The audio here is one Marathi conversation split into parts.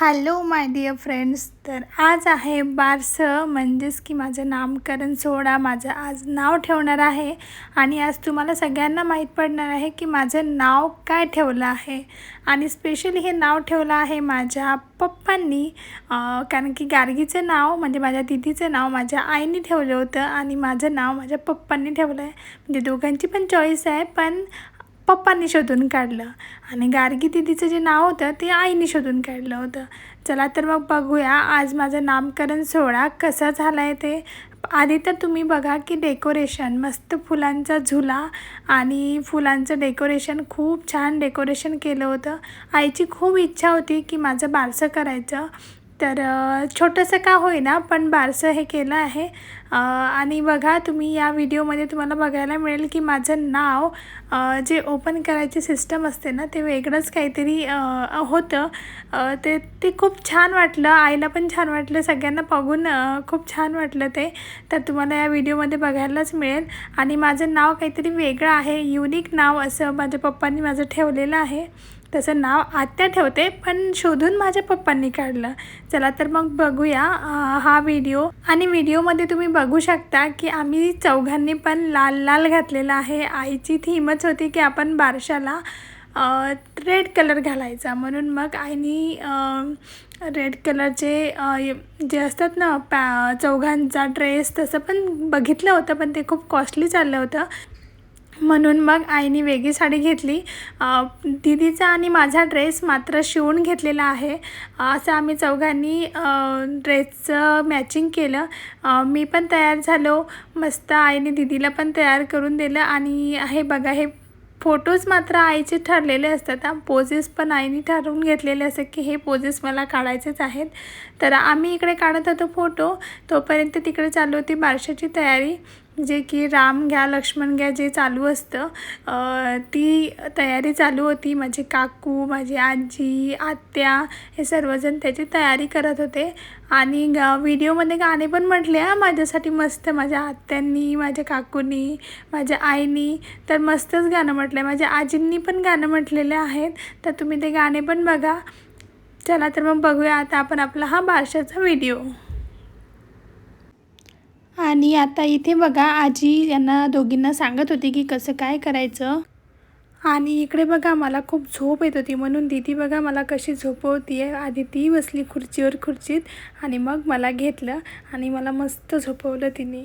हॅलो माय डिअर फ्रेंड्स तर आज आहे बारसं म्हणजेच की माझं नामकरण सोहळा माझं आज नाव ठेवणार आहे. आणि आज तुम्हाला सगळ्यांना माहीत पडणार आहे की माझं नाव काय ठेवलं आहे. आणि स्पेशली हे नाव ठेवलं आहे माझ्या पप्पांनी. कारण की गार्गीचं नाव म्हणजे माझ्या दिदीचं नाव माझ्या आईने ठेवलं होतं. आणि माझं नाव माझ्या पप्पांनी ठेवलं आहे. म्हणजे दोघांची पण चॉईस आहे. पण पप्पांनी शोधून काढलं. आणि गार्गी दिदीचं जे नाव होतं ते आईने शोधून काढलं होतं. चला तर मग बघूया आज माझं नामकरण सोहळा कसा झाला आहे ते. आधी तर तुम्ही बघा की डेकोरेशन मस्त फुलांचा झुला आणि फुलांचं डेकोरेशन खूप छान डेकोरेशन केलं होतं. आईची खूप इच्छा होती की माझं बारसं करायचं. तर छोटंसं का होईना पण बारसं हे केलं आहे. आणि बघा तुम्ही या व्हिडिओमध्ये तुम्हाला बघायला मिळेल की माझं नाव जे ओपन करायची सिस्टम असते ना ते वेगळंच काहीतरी होतं. ते ते खूप छान वाटलं. आईला पण छान वाटलं. सगळ्यांना बघून खूप छान वाटलं ते. तर तुम्हाला या व्हिडिओमध्ये बघायलाच मिळेल. आणि माझं नाव काहीतरी वेगळं आहे. युनिक नाव असं माझ्या पप्पांनी माझं ठेवलेलं आहे. तसं नाव आत्या ठेवते पण शोधून माझ्या पप्पांनी काढलं. चला तर मग बघूया हा व्हिडिओ. आणि व्हिडिओमध्ये तुम्ही बघू शकता की आम्ही चौघांनी पण लाल लाल घातलेला आहे. आईची थीमच होती की आपण बारशाला रेड कलर घालायचा. म्हणून मग आईनी रेड कलरचे जे असतात ना पॅ चौघांचा ड्रेस तसं पण बघितलं होतं पण ते खूप कॉस्टली चाललं होतं. म्हणून मग आईने वेगळी साडी घेतली. दिदीचा दीदीचा आणि माझा ड्रेस मात्र शिवून घेतलेला आहे. असं आम्ही चौघांनी ड्रेसचं मॅचिंग केलं. मी पण तयार झालो. मस्त आईने दीदीला पण तयार करून दिलं आणि हे बघा हे फोटोज मात्र आईचे ठरलेले असतात. पोजेस पण आईने ठरवून घेतलेले असतात की हे पोजेस मला काढायचेच आहेत. तर आम्ही इकडे काढत होतो फोटो तोपर्यंत तिकडे चालू होती बारशाची तयारी. जे की राम घ्या लक्ष्मण घ्या जे चालू असतं ती तयारी चालू होती. माझे काकू माझी आजी आत्या हे सर्वजण त्याची तयारी करत होते. आणि ग व्हिडिओमध्ये गाणे पण म्हटले हा माझ्यासाठी मस्त माझ्या आत्यांनी माझ्या काकूंनी माझ्या आईनी तर मस्तच गाणं म्हटलं आहे माझ्या आजींनी पण गाणं म्हटलेले आहेत. तर तुम्ही ते गाणे पण बघा. चला तर मग बघूया. आता आपण आपला हा बारशाचा व्हिडिओ. आणि आता इथे बघा आजी यांना दोघींना सांगत होती की कसं काय करायचं. आणि इकडे बघा मला खूप झोप येत होती म्हणून दीदी बघा मला कशी झोपवती आहे आधी ती बसली खुर्चीवर खुर्चीत आणि मग मला घेतलं आणि मला मस्त झोपवलं तिने.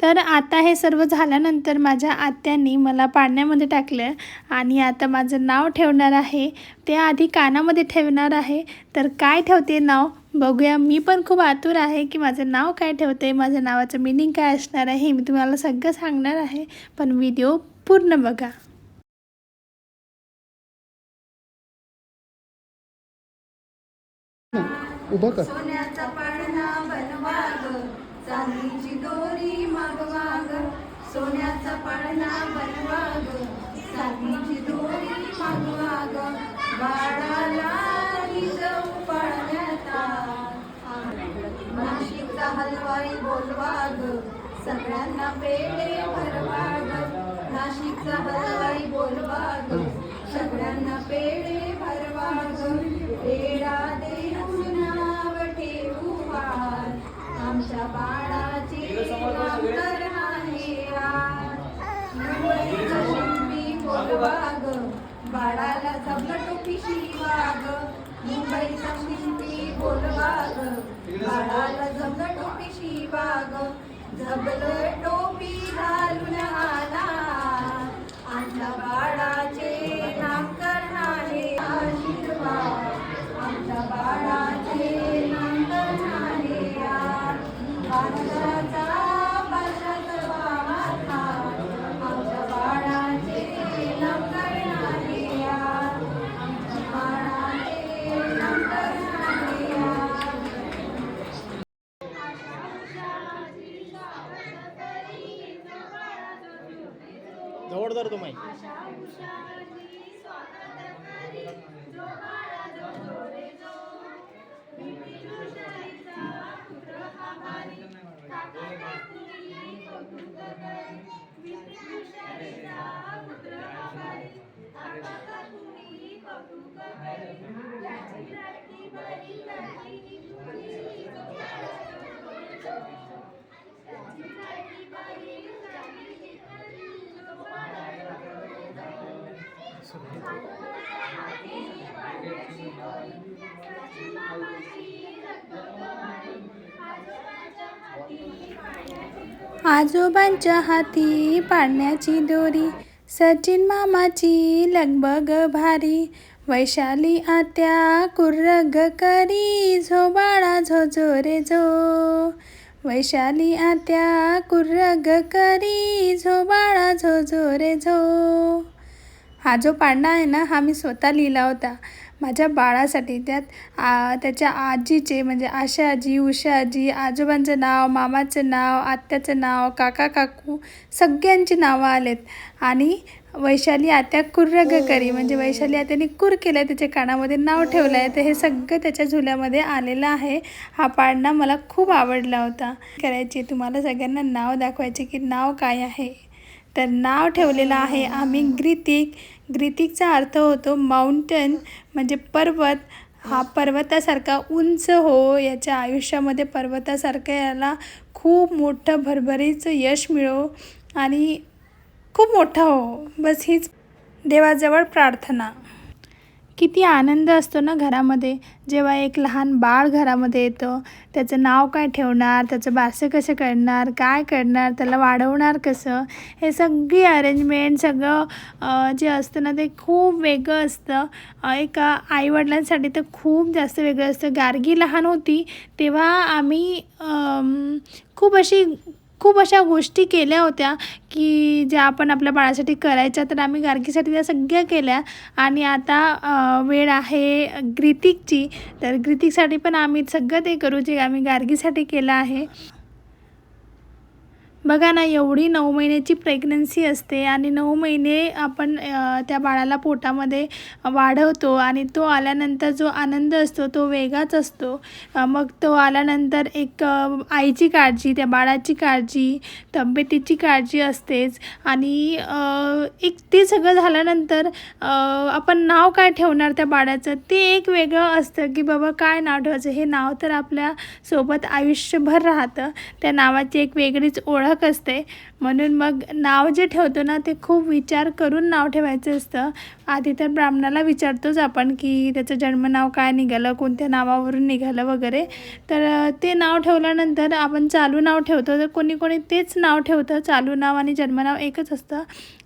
तर आता हे सर्व झाल्यानंतर माझ्या आत्यांनी मला पाण्यामध्ये टाकलं आणि आता माझं नाव ठेवणार आहे. ते आधी कानामध्ये ठेवणार आहे. तर काय ठेवते नाव? बघूया. मी पण खूप आतुर आहे की माझं नाव काय ठेवते माझ्या नावाचं मिनिंग काय असणार आहे हे मी तुम्हाला सगळं सांगणार आहे. पण व्हिडिओ पूर्ण बघा. उभं कर. सोन्याचा पाळणा बनवा ग चांदीची दोरी मागवा ग सोन्याचा पाळणा बनवा ग चांदीची दोरी मागवा ग बाळाला जाऊ पाळण्यात नाशिकचा हलवाई बोलवा ग सगळ्यांना पेढे भरवा ग नाशिकचा हलवाई बोलवा ग सगळ्यांना पेढे भरवा ग पेढा देऊन आमच्या बाळाचे नामकरण आहे आज. मुंबईचा शिंपी बाळाला जमलं टोपी शिवा ग मुंबईचा शिंपी बोलवा बाळाला जमलं टोपी शिवा ग टोपी घालून आला आमच्या बाळाचे जवळ धर तुम्ही आजोबांच्या हाती पाडण्याची दोरी सचिन मामाची लगबग भारी वैशाली आत्या कुर्रग करी झो बाळा झो झो रे झो वैशाली आत्या कुर्रग करी झो बाळा झो झो रे झो हा जो पाळणा आहे ना हा मी स्वतः लिहिला होता. माझ्या बाळासाठी त्यात आ, त्याच्या आजीचे म्हणजे आशा आजी उषा आजी आजोबांचं नाव मामाचं नाव आत्याचं नाव काका काकू सगळ्यांची नावं आलेत. आणि वैशाली आत्या कुर्रग करी म्हणजे वैशाली आत्याने कुर केलं आहे त्याच्या कानामध्ये नाव ठेवलं आहे तर हे सगळं त्याच्या झुल्यामध्ये आलेलं आहे. हा पाळणा मला खूप आवडला होता. करायची तुम्हाला सगळ्यांना नाव दाखवायचे की नाव काय आहे? तर नाव ठेवलेलं आहे आम्ही ग्रितिक. ग्रितिकचा अर्थ होतो माउंटन म्हणजे पर्वत. हा पर्वतासारखा उंच हो याच्या आयुष्यामध्ये पर्वतासारखं याला खूप मोठं भरभरीचं यश मिळो आणि खूप मोठा हो. बस हीच देवाजवळ प्रार्थना. किती आनंद असतो ना घरामध्ये. जेव्हा एक लहान बाळ घरामध्ये येतं त्याचं नाव काय ठेवणार त्याचं बारसं कसं करणार काय करणार त्याला वाढवणार कसं हे सगळी अरेंजमेंट सगळं जे असतं ना ते खूप वेगळं असतं. एक आईवडिलांसाठी तर खूप जास्त वेगळं असतं. गार्गी लहान होती तेव्हा आम्ही खूप अशी खूप अशा गोष्टी केल्या होत्या की ज्या आपण आपल्या बाळासाठी करायच्या तर आम्ही गार्गीसाठी त्या सगळ्या केल्या. आणि आता वेळ आहे ग्रितिकची. तर ग्रितिकसाठी पण आम्ही सगळं ते करू जे आम्ही गार्गीसाठी केलं आहे. बघा ना एवढी नऊ महिन्याची प्रेग्नन्सी असते आणि नऊ महिने आपण त्या बाळाला पोटामध्ये वाढवतो आणि तो आल्यानंतर जो आनंद असतो तो वेगळाच असतो. मग तो आल्यानंतर एक आईची काळजी त्या बाळाची काळजी तब्येतीची काळजी असतेच. आणि एक ते सगळं झाल्यानंतर आपण नाव काय ठेवणार त्या बाळाचं? ते एक वेगळं असतं की बाबा काय नाव ठेवायचं? हे नाव तर आपल्यासोबत आयुष्यभर राहतं. त्या नावाची एक वेगळीच ओळख असते. म्हणून मग नाव जे ठेवतो ना ते खूप विचार करून नाव ठेवायचं असतं. आधी तर ब्राह्मणाला विचारतोच आपण की त्याचं जन्मनाव काय निघालं कोणत्या नावावरून निघालं वगैरे. तर ते नाव ठेवल्यानंतर आपण चालू नाव ठेवतो. तर कोणी कोणी तेच नाव ठेवतं. चालू नाव आणि जन्मनाव एकच असतं.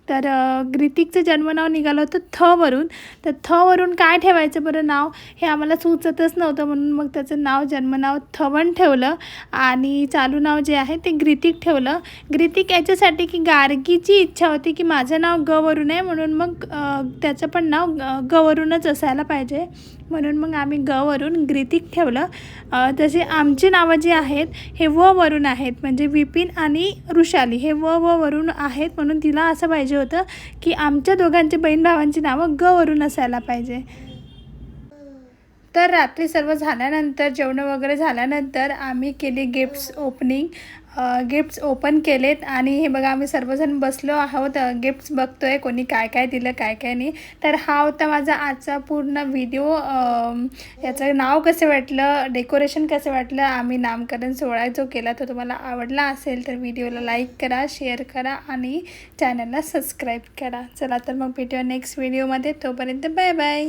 तर ग्रितिकचं जन्मनाव निघालं होतं थवरून. तर थवरून काय ठेवायचं बरं नाव? हे आम्हाला सुचतच नव्हतं म्हणून मग त्याचं नाव जन्मनाव थवन ठेवलं. आणि चालू नाव जे आहे ते ग्रितिक ठेवलं. ग्रितिक याच्यासाठी की गार्गीची इच्छा होती की माझं नाव गवरून आहे म्हणून मग त्याचं पण नाव गवरूनच ग वरूनच असायला पाहिजे. म्हणून मग आम्ही ग वरून ग्रितिक ठेवलं. तसे आमची नावं जी आहेत हे व वरून आहेत. म्हणजे विपिन आणि ऋषाली हे व व वरून आहेत म्हणून तिला असं पाहिजे होतं की आमच्या दोघांची बहीण भावांची नावं ग वरून असायला पाहिजे. तर रात्री सर्व झाल्यानंतर जेवणं वगैरे झाल्यानंतर आम्ही केली गिफ्ट्स ओपनिंग गिफ्ट्स ओपन केलेत आणि हे बघा आम्ही सर्वजण बसलो आहोत. गिफ्ट्स बघतो आहे कोणी काय काय दिलं काय काय नाही. तर हा होता माझा आजचा पूर्ण व्हिडिओ याचं नाव कसं वाटलं डेकोरेशन कसं वाटलं आम्ही नामकरण सोहळा जो केला तो तुम्हाला आवडला असेल तर व्हिडिओला लाईक करा शेअर करा आणि चॅनलला सबस्क्राईब करा. चला तर मग भेटूया नेक्स्ट व्हिडिओमध्ये तोपर्यंत बाय बाय